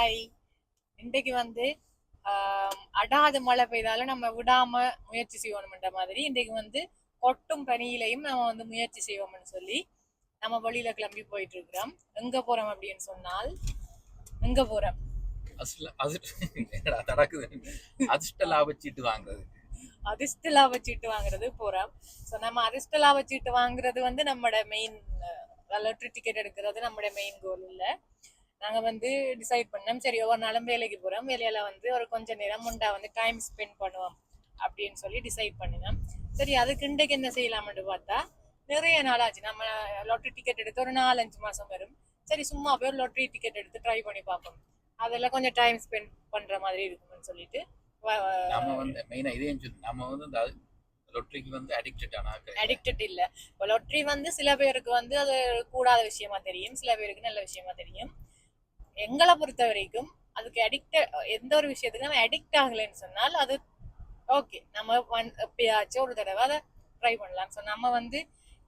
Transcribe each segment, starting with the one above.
Hi இன்றைக்கு வந்து அடாது மழை பெய்தாலும் நம்ம விடாம முயற்சி செய்வோம்ன்ற மாதிரி இன்றைக்கு வந்து கொட்டும் பனியிலையும் நம்ம வந்து முயற்சி செய்வோம்னு சொல்லி நம்ம வழியில கிளம்பி போயிட்டு இருக்கிறோம் எங்க போறோம் அப்படின்னு சொன்னால் எங்க போறோம்? அதிர்ஷ்ட லாபச்சீட்டு வாங்குறது. அதிர்ஷ்ட லாப சீட்டு வாங்குறது போறோம். ஸோ நம்ம அதிர்ஷ்ட லாப சீட்டு வாங்குறது வந்து நம்மளோட மெயின் லாட்ரி டிக்கெட் எடுக்கிறது நம்மளோட மெயின் கோல் இல்ல நாங்க வந்து டிசைட் பண்ணோம். சரி ஒவ்வொரு நாளும் வேலைக்கு போறோம். வேலையில வந்து ஒரு கொஞ்ச நேரம் முண்டா வந்து டைம் ஸ்பெண்ட் பண்ணுவோம் அப்படின்னு சொல்லி டிசைட் பண்ணினோம். சரி அதுக்கு இன்றைக்கு என்ன செய்யலாம்னு பார்த்தா நிறைய நாள் ஆச்சு நம்ம லாட்ரி டிக்கெட் எடுத்து ஒரு நாலஞ்சு மாசம் வரும். சரி சும்மா போய் ஒரு லாட்ரி டிக்கெட் எடுத்து ட்ரை பண்ணி பார்ப்போம். அதெல்லாம் கொஞ்சம் டைம் ஸ்பெண்ட் பண்ற மாதிரி இருக்கும்னு சொல்லிட்டு நம்ம வந்து மெயினா இதையும் சொல்லு. நம்ம வந்து இந்த லொட்டரிக்கு வந்து அடிக்டட் ஆன ஆட்கள். அடிக்டட் இல்ல. இப்போ லொட்ரி வந்து சில பேருக்கு வந்து அது கூடாத விஷயமா தெரியும். சில பேருக்கு நல்ல விஷயமா தெரியும். எங்களை பொறுத்த வரைக்கும் அதுக்கு அடிக்ட் எந்த ஒரு விஷயத்துக்கு நம்ம அடிக்ட் ஆகலைன்னு சொன்னால் அது ஓகே நம்ம ஒன் எப்பயாச்சும் ஒரு தடவை அதை ட்ரை பண்ணலாம் ஸோ நம்ம வந்து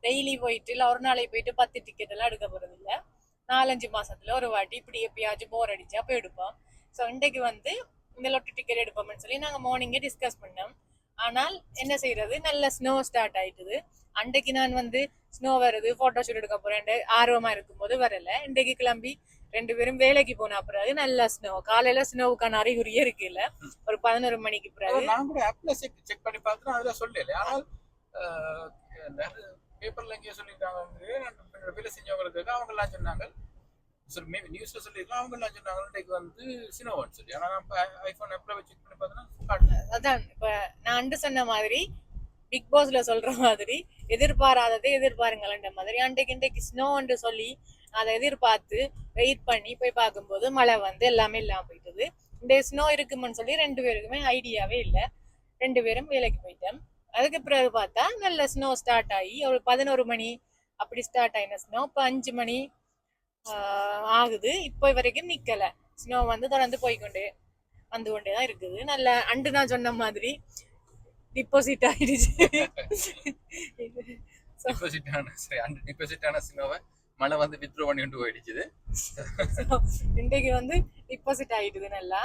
டெய்லி போயிட்டு இல்லை ஒரு நாளைக்கு போயிட்டு பத்து டிக்கெட் எல்லாம் எடுக்க போறது நாலஞ்சு மாசத்துல ஒரு வாட்டி இப்படி எப்பயாச்சும் போர் அடிச்சா போய் எடுப்போம். ஸோ இன்றைக்கு வந்து இந்த லொட்டு டிக்கெட் எடுப்போம்னு சொல்லி நாங்கள் மார்னிங்கே டிஸ்கஸ் பண்ணோம். ஆனால் என்ன செய்யறது? நல்ல ஸ்னோ ஸ்டார்ட் ஆயிட்டுது. அன்றைக்கு நான் வந்து ஸ்னோ வருது ஃபோட்டோ ஷூட் எடுக்க போறேன். ஆர்வமா இருக்கும்போது வரல. இன்றைக்கு கிளம்பி ரெண்டு பேரும் வேலைக்கு போன பிறகு நல்ல ஸ்னோ காலையில ஸ்னோவுக்கான அறிகுறியே இருக்கு இல்ல ஒரு பதினோரு மணிக்கு பிறகு. நான் கூட ஆப்ல செக் பண்ணி பார்த்துட்டு அதுல சொல்லல. ஆனால் பேப்பர்ல எங்கேயோ சொல்லியிருக்காங்க. வந்து வேலை செஞ்சவங்களுக்கு அவங்க எல்லாம் சொன்னாங்க. சரி மேபி நியூஸ்ல சொல்லியிருக்காங்க அவங்க எல்லாம் சொன்னாங்க. இன்றைக்கு வந்து சினோவான்னு சொல்லி. ஆனா நான் ஐபோன் ஆப்ல செக் பண்ணி பார்த்தோன்னா அதான் இப்ப நான் அண்டு சொன்ன மாதிரி பிக் பாஸ்ல சொல்ற மாதிரி எதிர்பாராததை எதிர்பாருங்கள்ன்ற மாதிரி அன்றைக்கு இன்றைக்கு ஸ்னோன்னு சொல்லி அதை எதிர்பார்த்து வெயிட் பண்ணி போய் பார்க்கும்போது மழை வந்து எல்லாமே இல்லாமல் போயிட்டது. இந்த ஸ்னோ இருக்குமென்னு சொல்லி ரெண்டு பேருக்குமே ஐடியாவே இல்லை. ரெண்டு பேரும் வேலைக்கு போயிட்டோம். அதுக்கு பிறகு பார்த்தா நல்ல ஸ்னோ ஸ்டார்ட் ஆகி ஒரு பதினோரு மணி அப்படி ஸ்டார்ட் ஆயின ஸ்னோ இப்போ அஞ்சு மணி ஆஹ், ஆகுது. இப்போ வரைக்கும் நிக்கல. ஸ்னோ வந்து தொடர்ந்து போய்க்கொண்டே வந்து கொண்டே தான் இருக்குது. நல்ல அண்டு நான் சொன்ன மாதிரி டிபாசிட் ஆயிடுச்சு. டிபாசிட்டான சரி அந்த டிபாசிட்டான ஸ்னோவை மழை வந்து வித்ரோ பண்ணி கொண்டு போயிடுச்சுது. So, இன்றைக்கு வந்து டிபாசிட் ஆயிடுது நல்லா.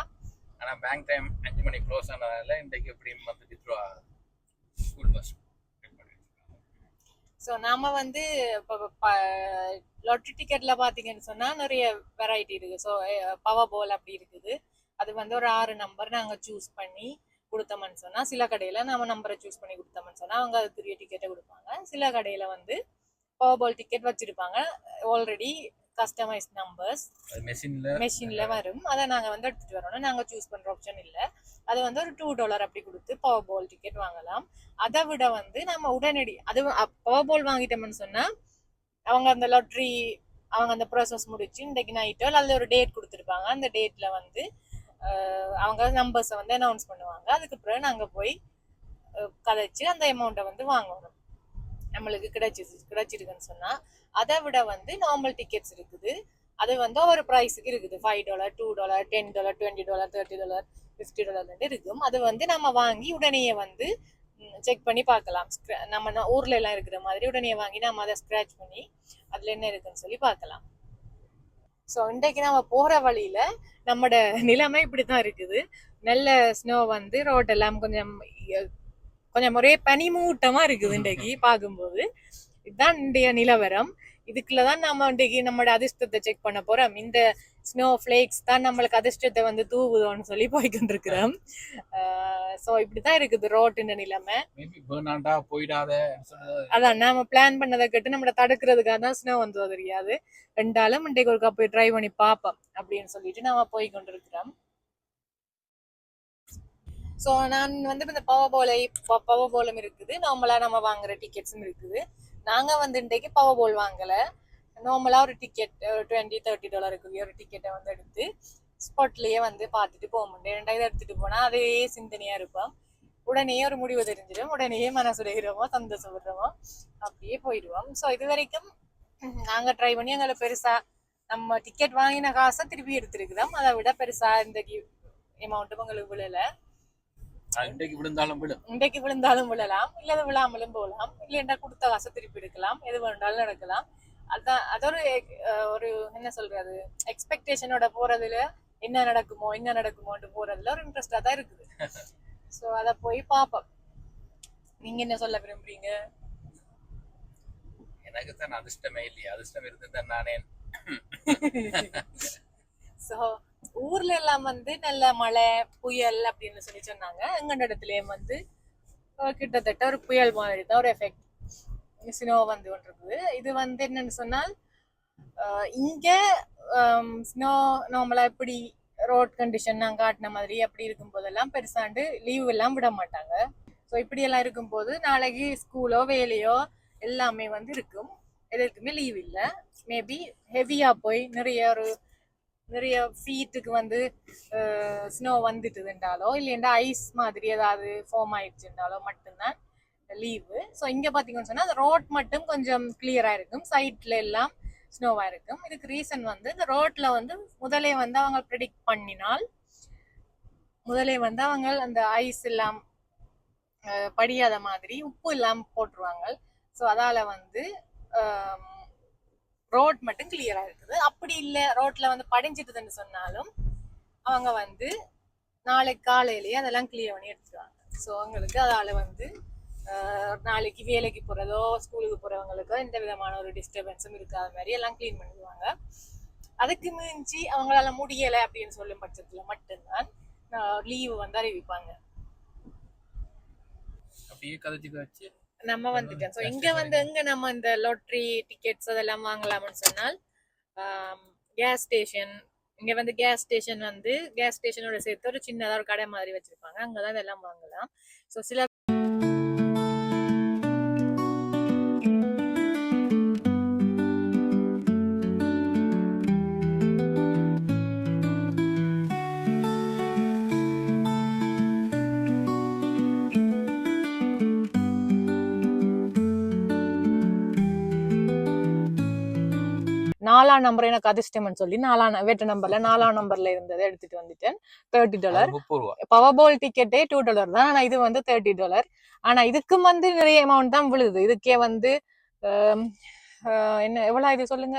ஆனா பேங்க் டைம் அஞ்சு மணி க்ளோஸ் ஆனதால இன்றைக்கு எப்படியும் வந்து வித்ரோ ஸ்கூல் பஸ் ஸோ நாம வந்து இப்போ லாட்ரி டிக்கெட்ல பாத்தீங்கன்னு சொன்னா நிறைய வெரைட்டி இருக்கு ஸோ பவர் போல் அப்படி இருக்குது. அது வந்து ஒரு ஆறு நம்பர் நாங்க சூஸ் பண்ணி கொடுத்தோம்னு சொன்னா சில கடையில நம்ம நம்பரை சூஸ் பண்ணி கொடுத்தோம்னு சொன்னா அவங்க அதுக்குரிய டிக்கெட்டை கொடுப்பாங்க. சில கடையில வந்து பவர் பால் டிக்கெட் வச்சிருப்பாங்க. ஆல்ரெடி கஸ்டமைஸ் நம்பர்ஸ் மெஷின்ல மெஷின்ல வரும். அதை நாங்க வந்து எடுத்துட்டு வரணும் நாங்க சூஸ் பண்ற ஆப்ஷன் இல்ல. அது வந்து ஒரு டூ டாலர் அப்படி கொடுத்து பவர் பால் டிக்கெட் வாங்கலாம். அதை விட வந்து நம்ம உடனடி அது பவர் பால் வாங்கிட்டோம்னு சொன்னா அவங்க அந்த லாட்ரி அவங்க அந்த ப்ராசஸ் முடிச்சு இன்றைக்கு நைட்டோ அல்லது ஒரு டேட் கொடுத்துருப்பாங்க. அந்த டேட்ல வந்து அவங்க நம்பர்ஸை வந்து அனௌன்ஸ் பண்ணுவாங்க. அதுக்கு பிறகு நாங்க போய் கதைச்சு அந்த அமௌண்ட்டை வந்து வாங்கணும் நம்மளுக்கு கிடைச்சி கிடைச்சிருக்குன்னு சொன்னால் அதை விட வந்து நார்மல் டிக்கெட்ஸ் இருக்குது. அது வந்து ஒரு ப்ரைஸுக்கு இருக்குது. Five dollar two dollar ten dollar twenty dollar thirty dollar fifty டாலர்லேருந்து இருக்கும். அது வந்து நம்ம வாங்கி உடனேயே வந்து செக் பண்ணி பார்க்கலாம். நம்ம நா- ஊர்ல எல்லாம் இருக்கிற மாதிரி உடனே வாங்கி நம்ம அதை ஸ்க்ராச் பண்ணி அதில் என்ன இருக்குன்னு சொல்லி பார்க்கலாம். ஸோ இன்றைக்கு நம்ம போகிற வழியில் நம்மட நிலைமை இப்படி தான் இருக்குது. நல்ல ஸ்னோ வந்து ரோடெல்லாம் கொஞ்சம் கொஞ்சம் ஒரே பனிமூட்டமா இருக்குது இன்றைக்கு பார்க்கும்போது. இதுதான் இன்றைய நிலவரம். இதுக்குள்ளதான் நம்ம இன்றைக்கு நம்மளோட அதிர்ஷ்டத்தை செக் பண்ண போறோம். இந்த ஸ்னோ ஃபிளேக்ஸ் தான் நம்மளுக்கு அதிர்ஷ்டத்தை வந்து தூவுதோன்னு சொல்லி போய்கிட்டு இருக்கிறோம் ஸோ இப்படிதான் இருக்குது ரோட்டுன்ற நிலைமை. அதான் நாம பிளான் பண்ணதை கேட்டு நம்மள தடுக்கிறதுக்காக தான் ஸ்னோ வந்தது தெரியாது. ரெண்டாலும் இன்றைக்கு ஒருக்கா போய் ட்ரை பண்ணி பார்ப்போம் அப்படின்னு சொல்லிட்டு நாம போய் கொண்டிருக்கிறோம். ஸோ நான் வந்து இந்த பவர் போலை பவர் போலும் இருக்குது. நார்மலாக நம்ம வாங்குற டிக்கெட்ஸும் இருக்குது. நாங்கள் வந்து இன்றைக்கு பவர் போல் வாங்கலை. நார்மலாக ஒரு டிக்கெட் டுவெண்ட்டி தேர்ட்டி டாலருக்கு ஒரு டிக்கெட்டை வந்து எடுத்து ஸ்பாட்லேயே வந்து பார்த்துட்டு போக முடியும். ரெண்டாவது எடுத்துகிட்டு போனால் அதே சிந்தனையாக இருப்போம். உடனே ஒரு முடிவு தெரிஞ்சிடும். உடனே மனசுடைகிறோமோ சந்தோஷப்படுறோமோ அப்படியே போயிடுவோம். ஸோ இது வரைக்கும் நாங்கள் ட்ரை பண்ணி எங்களை பெருசாக நம்ம டிக்கெட் வாங்கின காசை திருப்பி எடுத்துருக்குதோம் அதை விட பெருசாக இந்த அமௌண்ட்டும் எங்களுக்கு விழலை. இன்றைக்கு விழுந்தாலும் விழும். இன்றைக்கு விழுந்தாலும் விழலாம். இல்ல விழாமலும் போகலாம். இல்லைன்னா கொடுத்த காசை திருப்பி எடுக்கலாம் எது வேண்டாலும் நடக்கலாம். அதான் அது ஒரு என்ன சொல்றது எக்ஸ்பெக்டேஷனோட போறதுல என்ன நடக்குமோ என்ன நடக்குமோன்ட்டு போறதுல ஒரு இன்ட்ரெஸ்டா தான் இருக்குது. ஸோ அதை போய் பார்ப்போம் நீங்க என்ன சொல்ல விரும்புறீங்க? எனக்கு தான் அதிர்ஷ்டமே இல்லையா. அதிர்ஷ்டம் இருந்து நானே ஸோ ஊர்ல எல்லாம் வந்து நல்ல மழை புயல் அப்படின்னு சொல்லி சொன்னாங்க. எங்கண்ட இடத்துலயும் வந்து கிட்டத்தட்ட ஒரு புயல் மாதிரி தான் ஒரு எஃபெக்ட் ஸ்னோ வந்து இருக்குது இது வந்து என்னன்னு சொன்னால் இங்க ஸ்னோ நார்மலா இப்படி ரோட் கண்டிஷன் நான் காட்டின மாதிரி அப்படி இருக்கும் போதெல்லாம் பெருசாண்டு லீவ் எல்லாம் விட மாட்டாங்க. ஸோ இப்படி எல்லாம் இருக்கும்போது நாளைக்கு ஸ்கூலோ வேலையோ எல்லாமே வந்து இருக்கும். எதுக்குமே லீவ் இல்லை. மேபி ஹெவியா போய் நிறைய ஒரு நிறைய ஃபீட்டுக்கு வந்து ஸ்னோ வந்துட்டுதுன்றாலோ இல்லைண்டா ஐஸ் மாதிரி ஏதாவது ஃபார்ம் ஆயிடுச்சுன்றாலோ மட்டும்தான் லீவு ஸோ இங்கே பார்த்தீங்கன்னு சொன்னால் அந்த ரோட் மட்டும் கொஞ்சம் கிளியராக இருக்கும். சைட்ல எல்லாம் ஸ்னோவாக இருக்கும். இதுக்கு ரீசன் வந்து இந்த ரோட்டில் வந்து முதலே வந்து அவங்க ப்ரிடிக்ட் பண்ணினால் முதலே வந்து அவங்க அந்த ஐஸ் எல்லாம் படியாத மாதிரி உப்பு இல்லாமல் போட்டுருவாங்க. ஸோ அதால வந்து ரோட் மட்டும் கிளியரா இருக்குது. அப்படி இல்லை ரோட்ல வந்து படிஞ்சிட்டுதுன்னு சொன்னாலும் அவங்க வந்து நாளைக்கு காலையிலேயே அதெல்லாம் கிளியர் பண்ணி எடுத்துருவாங்க ஸோ அவங்களுக்கு அதால வந்து நாளைக்கு வேலைக்கு போறதோ ஸ்கூலுக்கு போறவங்களுக்கோ எந்த விதமான ஒரு டிஸ்டர்பன்ஸும் இருக்காத மாதிரி எல்லாம் க்ளீன் பண்ணிடுவாங்க. அதுக்கு மிஞ்சி அவங்களால முடியலை அப்படின்னு சொல்லும் பட்சத்தில் மட்டும்தான் லீவு வந்து அறிவிப்பாங்க. அப்படியே கதைச்சு கழிச்சு நம்ம வந்துட்டோம். ஸோ இங்க வந்து எங்க நம்ம இந்த லாட்ரி டிக்கெட்ஸ் அதெல்லாம் வாங்கலாம்னு சொன்னால் கேஸ் ஸ்டேஷன் இங்க வந்து கேஸ் ஸ்டேஷன் வந்து கேஸ் ஸ்டேஷனோட சேர்த்து ஒரு சின்னதா ஒரு கடை மாதிரி வச்சிருப்பாங்க. அங்கதான் இதெல்லாம் வாங்கலாம். ஸோ சில நாலாம் நம்பர் எனக்கு அதிர்ஷ்டம்னு சொல்லி நாலாம் வெட்ட நம்பர்ல நாலாம் நம்பர்ல இருந்ததை எடுத்துட்டு வந்துட்டேன். தேர்ட்டி டாலர் பவர் பால் டிக்கெட்டே டூ டாலர் தான். ஆனா இது வந்து தேர்ட்டி டாலர் ஆனா இதுக்கும் வந்து நிறைய அமௌண்ட் தான் விழுது. இதுக்கே வந்து என்ன எவ்வளவு இது சொல்லுங்க?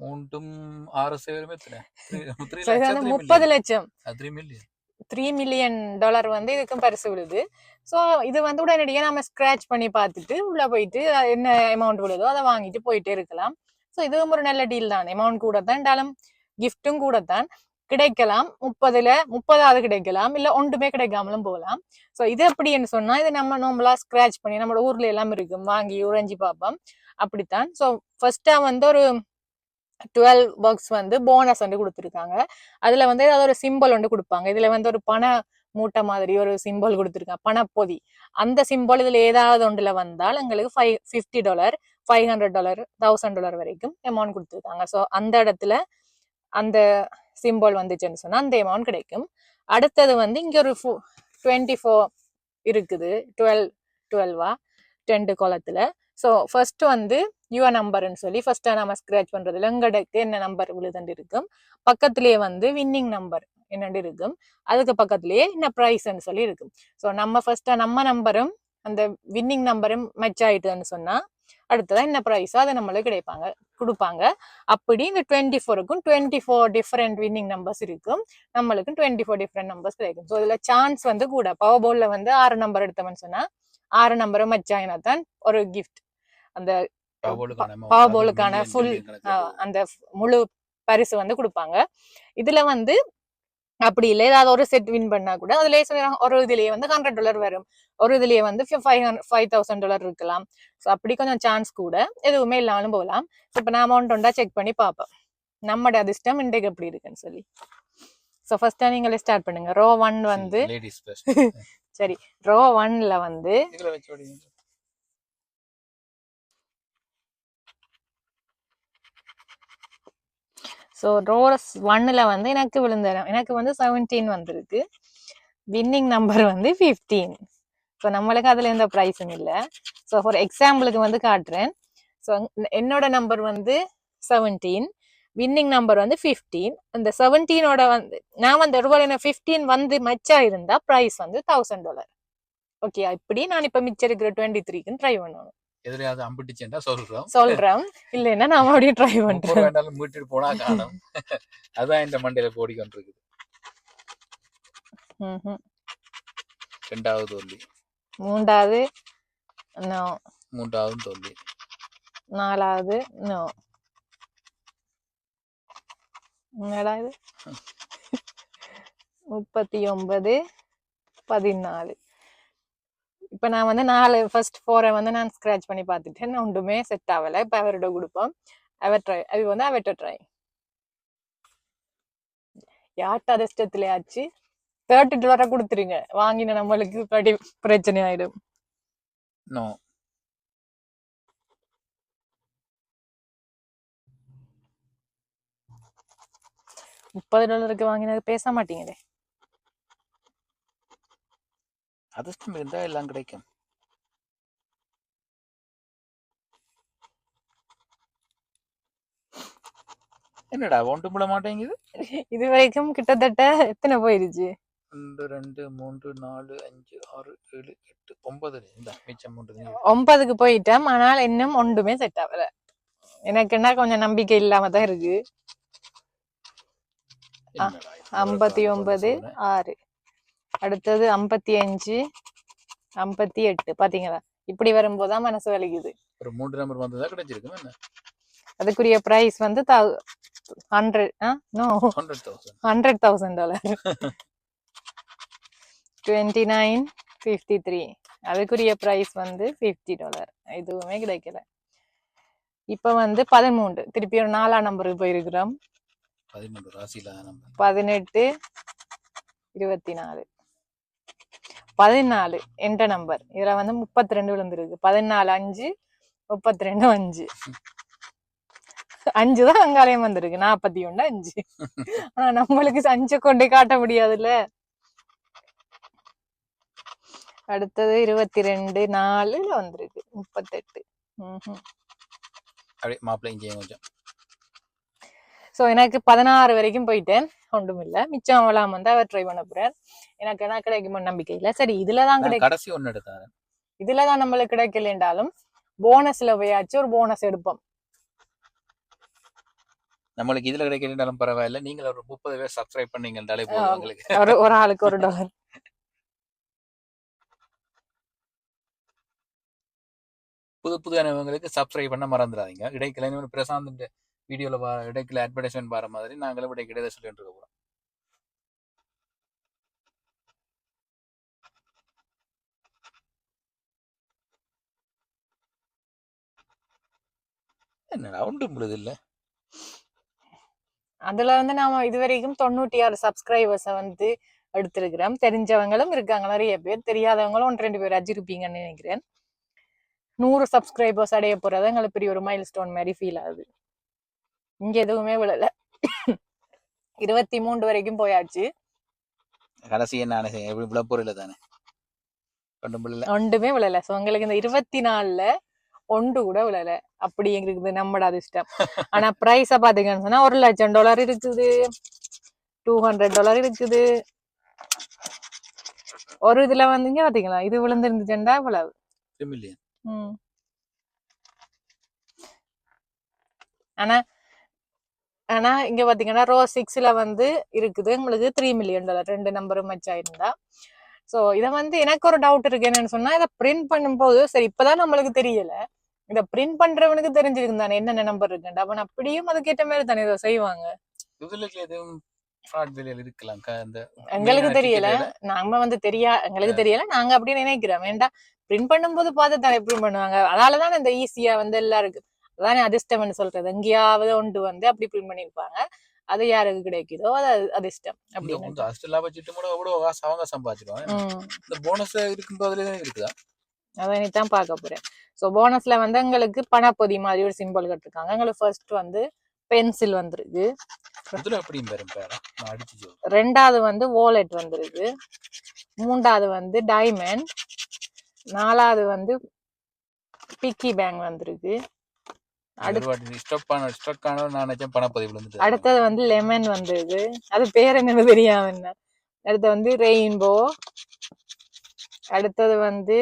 மூன்றும் ஆறு வந்து முப்பது லட்சம். த்ரீ மில்லியன் டாலர் வந்து இதுக்கும் பரிசு விழுது. ஸோ இது வந்து உடனடியாக நம்ம ஸ்க்ராட்ச் பண்ணி பார்த்துட்டு உள்ள போயிட்டு என்ன அமௌண்ட் விழுதோ அதை வாங்கிட்டு போயிட்டே இருக்கலாம். ஸோ இதுவும் ஒரு நல்ல டீல் தான். அமௌண்ட் கூட தான் இருந்தாலும் கிஃப்ட்டும் கூட தான் கிடைக்கலாம். முப்பதுல முப்பதாவது கிடைக்கலாம். இல்ல ஒன்றுமே கிடைக்காமலும் போகலாம். ஸோ இது எப்படின்னு சொன்னா இது நம்ம நார்மலா ஸ்க்ராச் பண்ணி நம்ம ஊர்ல எல்லாம் இருக்கும். வாங்கி உறைஞ்சி பார்ப்போம். அப்படித்தான். ஸோ ஃபர்ஸ்டா வந்து ஒரு டுவெல் பாக்ஸ் வந்து போனஸ் வந்து கொடுத்துருக்காங்க. அதுல வந்து ஏதாவது ஒரு சிம்பிள் ஒன்று கொடுப்பாங்க. இதுல வந்து ஒரு பண மூட்டை மாதிரி ஒரு சிம்பிள் கொடுத்துருக்காங்க. பணப்பொதி. அந்த சிம்பிள் இதுல ஏதாவது ஒன்றுல வந்தால் எங்களுக்கு five fifty dollar five hundred dollar thousand dollar வரைக்கும் அமௌண்ட் கொடுத்துருக்காங்க. ஸோ அந்த இடத்துல அந்த சிம்பிள் வந்துச்சுன்னு சொன்னால் அந்த அமௌண்ட் கிடைக்கும். அடுத்தது வந்து இங்கே ஒரு ஃபோ டுவெண்ட்டி ஃபோர் இருக்குது டுவெல் டுவெல்வா டென்ட் குளத்தில் ஸோ ஃபர்ஸ்ட் வந்து யுவ நம்பர்னு சொல்லி ஃபர்ஸ்ட்டாக நம்ம ஸ்க்ராச் பண்ணுறதுல எங்கடக்கு என்ன நம்பர் விழுதுண்டு இருக்கும். பக்கத்துலேயே வந்து வின்னிங் நம்பர் என்னண்டு இருக்கும். அதுக்கு பக்கத்துலேயே என்ன ப்ரைஸ்ன்னு சொல்லி இருக்கும். ஸோ நம்ம ஃபர்ஸ்டா நம்ம நம்பரும் அந்த வின்னிங் நம்பரும் மேட்ச் ஆயிட்டுன்னு சொன்னால் அடுத்ததான் என்ன ப்ரைஸோ அதை நம்மளுக்கு கிடைப்பாங்க கொடுப்பாங்க. அப்படி இந்த twenty ஃபோருக்கும் twenty four different winning numbers இருக்கும். நம்மளுக்கு டுவெண்ட்டி ஃபோர் டிஃப்ரெண்ட் நம்பர்ஸ் கிடைக்கும். ஸோ இதுல சான்ஸ் வந்து கூட பவர் போல்ல வந்து ஆறு நம்பர் எடுத்தோம்னு சொன்னா ஆறு நம்பரும் மேட்ச் ஆகினா தான் ஒரு கிஃப்ட் அந்த பாவோலுக்கான full, ஆஹ், அந்த முழு பரிசு வந்து கொடுப்பாங்க. இதுல வந்து அப்படி இல்லை. ஏதாவது ஒரு செட் வின் பண்ணா கூட அதுலயே சொல்றாங்க, ஒரு இதுலயே வந்து ஹண்ட்ரட் டாலர் வரும். ஒரு இதுலயே வந்து five hundred five thousand dollar இருக்கலாம். ஸோ அப்படி கொஞ்சம் சான்ஸ் கூட எதுவுமே இல்லாமலும் போகலாம். ஸோ இப்போ நான் அமௌண்ட் உண்டா செக் பண்ணி பார்ப்பேன் நம்மட அதிர்ஷ்டம் இன்றைக்கு எப்படி இருக்குன்னு சொல்லி. ஸோ ஃபர்ஸ்டா நீங்களே ஸ்டார்ட் பண்ணுங்க. ரோ ஒன் வந்து சரி. ரோ ஒன்ல வந்து ஸோ ரோஸ் ஒன்னில் வந்து எனக்கு விழுந்துடும் எனக்கு வந்து செவன்டீன் வந்திருக்கு. வின்னிங் நம்பர் வந்து ஃபிஃப்டீன் ஸோ நம்மளுக்கு அதில் எந்த ப்ரைஸும் இல்லை. ஸோ ஃபார் எக்ஸாம்பிளுக்கு வந்து காட்டுறேன். ஸோ என்னோட நம்பர் வந்து செவன்டீன் வின்னிங் நம்பர் வந்து ஃபிஃப்டீன் அந்த செவன்டீனோட வந்து நான் வந்து ஒருவேளை என்ன ஃபிஃப்டீன் வந்து மச்சா இருந்தால் ப்ரைஸ் வந்து தௌசண்ட் டாலர் ஓகே இப்படி நான் இப்போ மிச்சம் இருக்கிற டுவெண்ட்டி த்ரீக்குன்னு ட்ரை பண்ணணும். எதிரையாவது அம்பிட்டுச்சுன்னா சொல்றோம். சொல்றேன் இல்லைன்னா நாம அப்படியே ட்ரை பண்றேன் வேண்டாலும் மீட்டுட்டு போனா காணும். அதான் இந்த மண்டையில போடிக்கொண்டிருக்குது ம்ஹும். ரெண்டாவது தோல்வி மூன்றாவது நோ மூன்றாவது தோல்வி நாலாவது நோ முப்பத்தி ஒன்பது பதினாலு. இப்போ நான் வந்து நாலு ஃபர்ஸ்ட் ஃபோரை வந்து நான் ஸ்க்ராட்ச் பண்ணி பார்த்துட்டேன் ஒன்றுமே செட் ஆகலை. இப்போ அவர்கிட்ட கொடுப்போம். அவர் ட்ரை அது வந்து அவர்கிட்ட ட்ரை யார்கிட்ட அதிர்ஷ்டத்துல ஆச்சு தேர்ட்டி டாலரை கொடுத்துருங்க. வாங்கின நம்மளுக்கு படி பிரச்சனை ஆயிடும். நோ முப்பது டாலருக்கு வாங்கினது பேச மாட்டீங்களே? அதிர்ஷ்டம் இருந்தா எல்லாம் கிடைக்கும். என்னடா ஒன்று முட மாட்டேங்குது? இது வரைக்கும் கிட்டத்தட்ட எத்தனை போயிருச்சு? ஒன்று ரெண்டு மூன்று நாலு அஞ்சு ஆறு ஏழு எட்டு ஒன்பது. இந்த மிச்சம் மூன்று நீ ஒன்பதுக்கு போயிட்டேன். ஆனால் இன்னும் ஒன்றுமே செட் ஆகல. எனக்கு என்ன கொஞ்சம் நம்பிக்கை இல்லாம தான் இருக்கு? ஐம்பத்தி ஒன்பது. ஆறு. அடுத்தது ஐம்பத்தி அஞ்சு ஐம்பத்தி எட்டு. பாத்தீங்களா? இப்படி வரும்போதுதான் மனசு வலிக்குது. ஒரு மூன்று நம்பர் வந்ததா கிடைச்சிருக்கும் என்ன? அதுக்குரிய பிரைஸ் வந்து hundred no hundred thousand dollar twenty nine fifty three அதுக்குரிய ப்ரைஸ் வந்து ஃபிஃப்டி டாலர் எதுவுமே கிடைக்கல. இப்போ வந்து பதிமூன்று. திருப்பி ஒரு நாலாம் நம்பருக்கு போயிருக்கிறோம். பதினெட்டு இருபத்தி நாலு. பதினாலு என்ற நம்பர் இதுல வந்து முப்பத்தி ரெண்டு விழுந்திருக்கு. பதினாலு அஞ்சு முப்பத்தி ரெண்டு அஞ்சு. அஞ்சு தான் அங்காலயம் வந்திருக்கு. நாற்பத்தி ஒண்ணு அஞ்சு. ஆனா நம்மளுக்கு அஞ்சை கொண்டே காட்ட முடியாதுல்ல? அடுத்தது இருபத்தி ரெண்டு நாலுல வந்திருக்கு. முப்பத்தெட்டு. அப்படியே மாப்பிள்ளை இங்கே கொஞ்சம். ஸோ எனக்கு பதினாறு வரைக்கும் போயிட்டேன். ஒன்றும் இல்லை மிச்சம் அவலாம் வந்து அவர் ட்ரை பண்ண போறேன் எனக்கு என்ன கிடைக்குமோ நம்பிக்கை இல்லை சரி இதுல தான் கிடைக்கும் கடைசி ஒன்று எடுத்தாரு. இதுல தான் நம்மளுக்கு கிடைக்கலன்றாலும் போனஸ்ல போயாச்சும் ஒரு போனஸ் எடுப்போம். நம்மளுக்கு இதுல கிடைக்கிறதாலும் பரவாயில்ல. நீங்கள் ஒரு முப்பது பேர் சப்ஸ்கிரைப் பண்ணீங்கன்றாலே போதும் ஆ. உங்களுக்கு. ஒரு ஒரு ஆளுக்கு ஒரு டாலர் புது புது சப்ஸ்கிரைப் பண்ண மறந்துடாதீங்க. இடைக்கில இன்னொரு பிரசாந்த் வீடியோல வா இடைக்கில் அட்வர்டைஸ்மெண்ட் பாரு மாதிரி நாங்களும் இடைக்கிடையே சொல்லிட்டு இருக்க போறோம். என்ன ஒன்றும் முடியுது இல்ல? அதுல வந்து நாம இது வரைக்கும் தொண்ணூற்றி ஆறு சப்ஸ்கிரைபர்ஸை வந்து எடுத்திருக்கிறோம். தெரிஞ்சவங்களும் இருக்காங்க. நிறைய பேர். தெரியாதவங்களும் ஒன்று ரெண்டு பேர் அஜிருப்பீங்கன்னு நினைக்கிறேன். நூறு சப்ஸ்கிரைபர்ஸ் அடைய போறது எங்களுக்கு பெரிய ஒரு மைல் ஸ்டோன் மாதிரி ஃபீல் ஆகுது. இங்க எதுவுமே விழல. இருபத்தி மூன்று வரைக்கும் போயாச்சு. கடைசி என்ன எப்படி விழப்போரில்ல தானே? ஒன்றும் விழல. ஸோ உங்களுக்கு இந்த இருபத்தி நாலுல ஒன்று கூட விழல. அப்படி எங்களுக்கு நம்மட அதிர்ஷ்டம். ஆனா ப்ரைஸை பாத்தீங்கன்னு சொன்னா ஒரு லட்சம் டாலர் இருக்குது. டூ ஹண்ட்ரட் டாலர் இருக்குது. ஒரு இதுல வந்துங்க பாத்தீங்களா? இது விழுந்திருந்துச்சுண்டா இவ்வளவு. ஆனா ஆனா இங்க பாத்தீங்கன்னா ரோ சிக்ஸ்ல வந்து இருக்குது. உங்களுக்கு த்ரீ மில்லியன் டாலர் ரெண்டு நம்பரும் மச் ஆயிருந்தா. சோ இத வந்து எனக்கு ஒரு டவுட் இருக்கு. என்னன்னு சொன்னா இதை பிரிண்ட் பண்ணும்போது சரி இப்பதான் நம்மளுக்கு தெரியல. இத பிரிண்ட் பண்றவனுக்கு தெரிஞ்சிருக்கு தானே என்னென்ன நம்பர் இருக்குன்ட்டு. அவன் அப்படியும் அதுக்கேற்ற மாதிரி தானே இதை செய்வாங்க. எங்களுக்கு தெரியல. நாம வந்து தெரியா எங்களுக்கு தெரியல. நாங்க அப்படி நினைக்கிறோம். வேண்டா பிரிண்ட் பண்ணும்போது பார்த்து தானே பிரிண்ட் பண்ணுவாங்க. அதனாலதான் இந்த ஈஸியா வந்து எல்லாம் இருக்கு. அதானே அதிர்ஷ்டம்னு சொல்றது. எங்கேயாவது ஒன்று வந்து அப்படி பிரிண்ட் பண்ணிருப்பாங்க அது யாருக்கு கிடைக்குதோ அது அதிர்ஷ்டம் அப்படின்னு அஸ்டலா வச்சுட்டு கூட எவ்வளவு காசு அவங்க சம்பாதிச்சிருவாங்க இந்த போனஸ் இருக்கும் அதுல இருக்குதா? அதை தான் பார்க்க போறேன். ஸோ போனஸ்ல வந்து எங்களுக்கு பணப்பொதி மாதிரி ஒரு சிம்பிள் கட்டிருக்காங்க. எங்களுக்கு ஃபர்ஸ்ட் வந்து பென்சில் வந்திருக்கு. ரெண்டாவது வந்து வாலெட் வந்திருக்கு. மூன்றாவது வந்து டைமண்ட் நாலாவது வந்து பிக்கி பேங்க் வந்திருக்கு. அடுத்தது வந்து லெமன் வந்திருக்கு அது பேர் என்னன்னு தெரியாம என்ன? அடுத்து வந்து ரெயின்போ அடுத்தது வந்து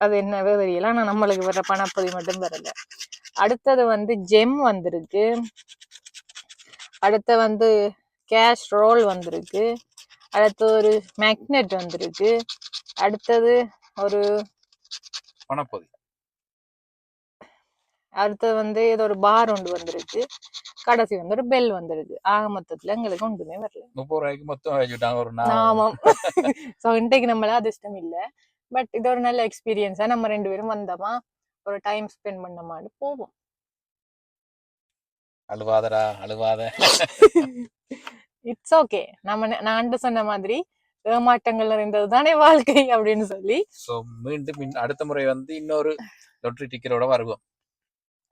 அது என்னவே தெரியல ஆனா நம்மளுக்கு வர பணப்பதி மட்டும் வரல. அடுத்தது வந்து ஜெம் வந்திருக்கு. அடுத்து வந்து கேஷ் ரோல் வந்திருக்கு. அடுத்து ஒரு மேக்னெட் வந்திருக்கு. அடுத்தது ஒரு பணப்பொதி அடுத்தது வந்து ஏதோ ஒரு பார் ஒன்று வந்திருக்கு கடைசி வந்து ஒரு பெல் வந்திருக்கு ஆக மொத்தத்துல எங்களுக்கு ஒன்றுமே வரல. முப்பது ரூபாய்க்கு மொத்தம் வச்சுட்டாங்க ஒரு நாமம் ஸோ இன்றைக்கு நம்மள அதிர்ஷ்டம் இல்லை. பட் இது ஒரு நல்ல எக்ஸ்பீரியன்ஸா நம்ம ரெண்டு பேரும் வந்தோமா? ஒரு டைம் ஸ்பெண்ட் பண்ணமான்னு போவோம். அழுவாதடா அழுவாத. இட்ஸ் ஓகே நம்ம நான் சொன்ன மாதிரி ஏமாற்றங்கள் நிறைந்தது தானே வாழ்க்கை அப்படின்னு சொல்லி. ஸோ மீண்டும் அடுத்த முறை வந்து இன்னொரு லொட்டரி டிக்கெட்டோட வருவோம்.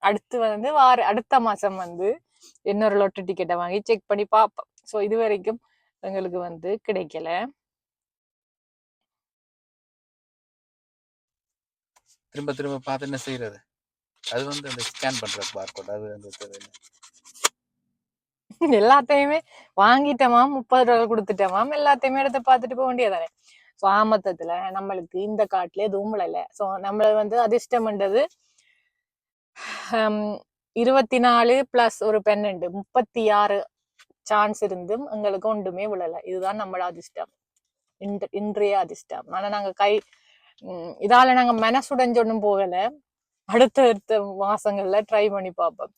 அடுத்து வந்து வார அடுத்த மாசம் வந்து இன்னொரு லொட்டரி டிக்கெட்டை வாங்கி செக் பண்ணி பார்ப்போம் ஸோ இது வரைக்கும் எங்களுக்கு வந்து கிடைக்கல. திரும்ப திரும்ப பார்த்து என்ன செய்யறது அது வந்து அந்த ஸ்கேன் பண்ற பார்க்கோட் அது வந்து. எல்லாத்தையுமே வாங்கிட்டோமாம் முப்பது ரூபா கொடுத்துட்டோமாம் எல்லாத்தையுமே எடுத்து பார்த்துட்டு போக வேண்டியதானே? ஸோ ஆமத்தத்துல நம்மளுக்கு இந்த காட்டுல எதுவும் விழல ஸோ நம்மள வந்து அதிர்ஷ்டம்ன்றது இருபத்தி நாலு பிளஸ் ஒரு பன்னெண்டு முப்பத்தி ஆறு சான்ஸ் இருந்தும் எங்களுக்கு ஒன்றுமே விழல. இதுதான் நம்மளோட அதிர்ஷ்டம். இந்த இன்றைய அதிர்ஷ்டம். ஆனா நாங்க கை இதால நாங்க மனசுடைஞ்சு ஒன்றும் போகல. அடுத்த அடுத்த மாசங்கள்ல ட்ரை பண்ணி பார்ப்போம்.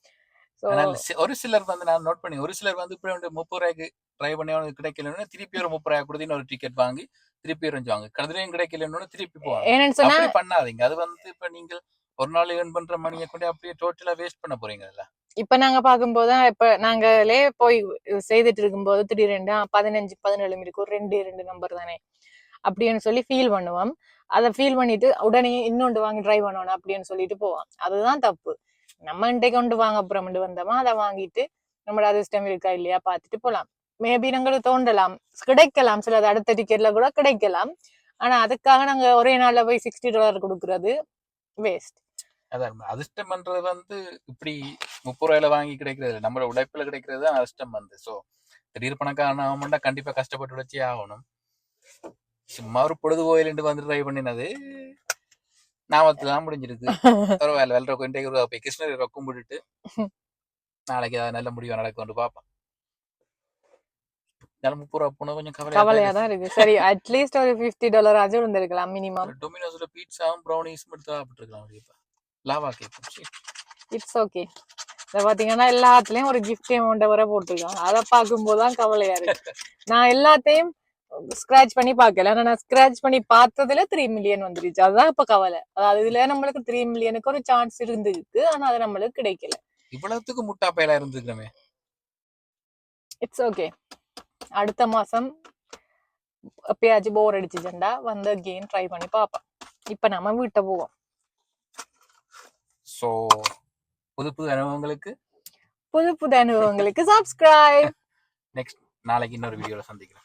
ஆனால் ஒரு சிலர் வந்து நான் நோட் பண்ணி ஒரு சிலர் வந்து இப்படி வந்து முப்பது ரூபாய்க்கு ட்ரை பண்ணி அவனுக்கு கிடைக்கலன்னு திருப்பி ஒரு முப்பது ரூபாய் கொடுத்து இன்னொரு டிக்கெட் வாங்கி திருப்பி இருந்துவாங்க கதிரையும் கிடைக்கலன்னு திருப்பி போவாங்க. பண்ணாதீங்க. அது வந்து இப்ப நீங்கள் ஒரு நாள் ஏர்ன் பண்ற மணியை கொண்டு அப்படியே டோட்டலா வேஸ்ட் பண்ண போறீங்கல்ல? இப்ப நாங்க பாக்கும்போது இப்ப நாங்களே போய் செய்துட்டு இருக்கும்போது திடீரெண்டு பதினஞ்சு பதினேழு இருக்கு ஒரு ரெண்டு ரெண்டு நம்பர் தானே அப்படின்னு சொல்லி ஃபீல் பண்ணுவோம். அதை ஃபீல் பண்ணிட்டு உடனே இன்னொன்று வாங்கி ட்ரை பண்ணணும் அப்படின்னு சொல்லிட்டு போவோம். அதுதான் தப்பு. நம்ம இன்றைக்கு கொண்டு வாங்க அப்புறம் வந்தோமா அதை வாங்கிட்டு நம்மளோட அதிர்ஷ்டம் இருக்கா இல்லையா பார்த்துட்டு போலாம் மேபி நாங்களும் தோண்டலாம். கிடைக்கலாம். சிலது அடுத்த டிக்கெட்ல கூட கிடைக்கலாம். ஆனா அதுக்காக நாங்க ஒரே நாள்ல போய் சிக்ஸ்டி டாலர் கொடுக்கறது வேஸ்ட் அதான் அதிர்ஷ்டம் பண்றது வந்து இப்படி முப்பது ரூபாயில வாங்கி கிடைக்கிறது. நம்மளோட உழைப்புல கிடைக்கிறது தான் அதிர்ஷ்டம் வந்து. சோ திடீர் பணக்காரன் ஆகணும்னா கண்டிப்பா கஷ்டப்பட்டு உழைச்சே ஆகணும். சும்மா ஒரு பொழுதுபோயிலிருந்து வந்து ட்ரை பண்ணினது நாமத்துல தான் முடிஞ்சிருக்கு. பரவாயில்ல வெள்ளரை கொண்டே போய் கிருஷ்ணரை ரொக்கம் போட்டுட்டு நாளைக்கு ஏதாவது நல்ல முடிவு நடக்கும் பார்ப்போம். நல்ல முப்பது ரூபா போனா கொஞ்சம் கவலையா தான் இருக்கு. சரி அட்லீஸ்ட் ஒரு ஃபிஃப்டி டாலர் ஆச்சும் இருந்திருக்கலாம் மினிமம் டொமினோஸ்ல பீட்சாவும் ப்ரௌனிஸும் எடுத்து சாப்பிட்டுருக்கலாம் கண்டிப்பா. லாவா கேக்கும் இட்ஸ் ஓகே இத பாத்தீங்கன்னா எல்லாத்துலயும் ஒரு கிஃப்ட் அமௌண்ட் வர போட்டிருக்காங்க அதை பார்க்கும்போது தான் கவலையா இருக்கு நான் எல்லாத்தையும் ஸ்கிராச் பண்ணி பார்க்கல ஆனா நான் ஸ்கிராச் பண்ணி பார்த்ததுல த்ரீ மில்லியன் வந்துருச்சு அதுதான் இப்ப கவலை அதாவது இதுல நம்மளுக்கு த்ரீ மில்லியனுக்கு ஒரு சான்ஸ் இருந்துருக்கு ஆனா அது நம்மளுக்கு கிடைக்கல இவ்வளவுத்துக்கு முட்டா பயலா இருந்துக்கிறமே இட்ஸ் ஓகே அடுத்த மாசம் எப்பயாச்சும் போர் அடிச்சுச்சுண்டா வந்து கேம் ட்ரை பண்ணி பார்ப்போம் இப்ப நம்ம வீட்டை போவோம் சோ புது புது அனுபவங்களுக்கு? புது புது அனுபவங்களுக்கு சப்ஸ்கிரைப் நெக்ஸ்ட் நாளைக்கு இன்னொரு வீடியோல சந்திக்கிறேன்.